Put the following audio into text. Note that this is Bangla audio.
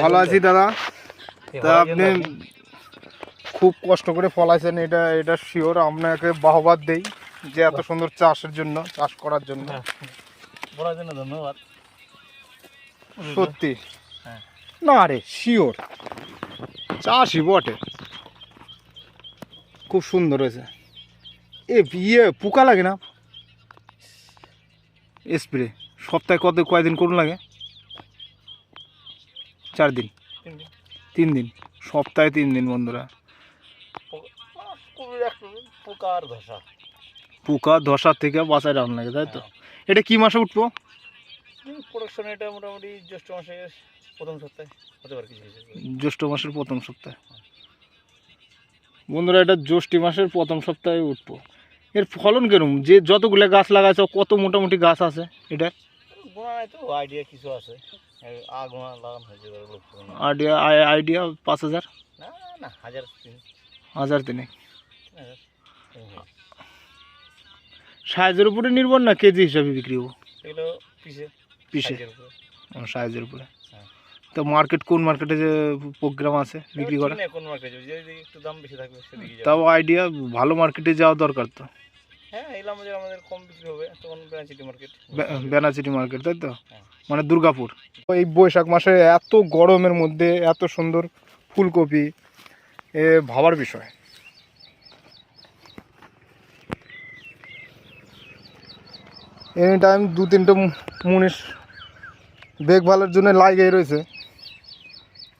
ভালো আছি দাদা। তা আপনি খুব কষ্ট করে ফলাইছেন এটা এটা শিওর আপনাকে বাহবাদ দেই যে এত সুন্দর চাষের জন্য চাষ করার জন্য। হ্যাঁ, ধন্যবাদ। সত্যি? হ্যাঁ। না রে শিওর চাষই বটে। খুব সুন্দর হয়েছে। এ ইয়ে পোকা লাগে না? স্প্রে সপ্তাহে কত কয়দিন করুন লাগে? চার দিন? তিন দিন। সপ্তাহে তিন দিন বন্ধুরা। পোকা- পোকার ধসা। পোকা ধসার থেকে বাঁচায় রাখুন লাগে তাই তো? এটা কি মাসে উঠবো? প্রোডাকশন এটা মোটামুটি জ্যৈষ্ঠ মাসের প্রথম সপ্তাহে হতে পারে কিছু কিছু। জ্যৈষ্ঠ মাসের প্রথম সপ্তাহে। বন্ধুরা এটা জ্যৈষ্ঠ মাসের প্রথম সপ্তাহে উঠবো। এর ফলন কেরম যে যতগুলো গাছ লাগাইছো কত মোটামুটি গাছ আছে? এটা? গোনা নাই তো আইডিয়া কিছু আছে। আইডিয়া আইডিয়া পাঁচ হাজার? হাজার তিনে। সাইজের উপরে নির্ভর না কেজি হিসাবে বিক্রি হব? পিসে। সাইজের উপরে। হ্যাঁ। তো মার্কেট কোন মার্কেটে যে প্রোগ্রাম আছে বিক্রি করা? কোন মার্কেটে একটু দাম বেশি থাকবে তাও আইডিয়া ভালো মার্কেটে যাওয়া দরকার তো। হ্যাঁ আমাদের আমাদের কম বিক্রি হবে। তখন বেনাচিটি মার্কেট বেনাচিটি মার্কেট তাই তো? হ্যাঁ। মানে দুর্গাপুর। এই বৈশাখ মাসে এত গরমের মধ্যে, এত সুন্দর ফুলকপি, এ ভাবার বিষয়। এনি টাইম দু তিনটে মুনিশ দেখভালের জন্য লাগিয়ে রয়েছে।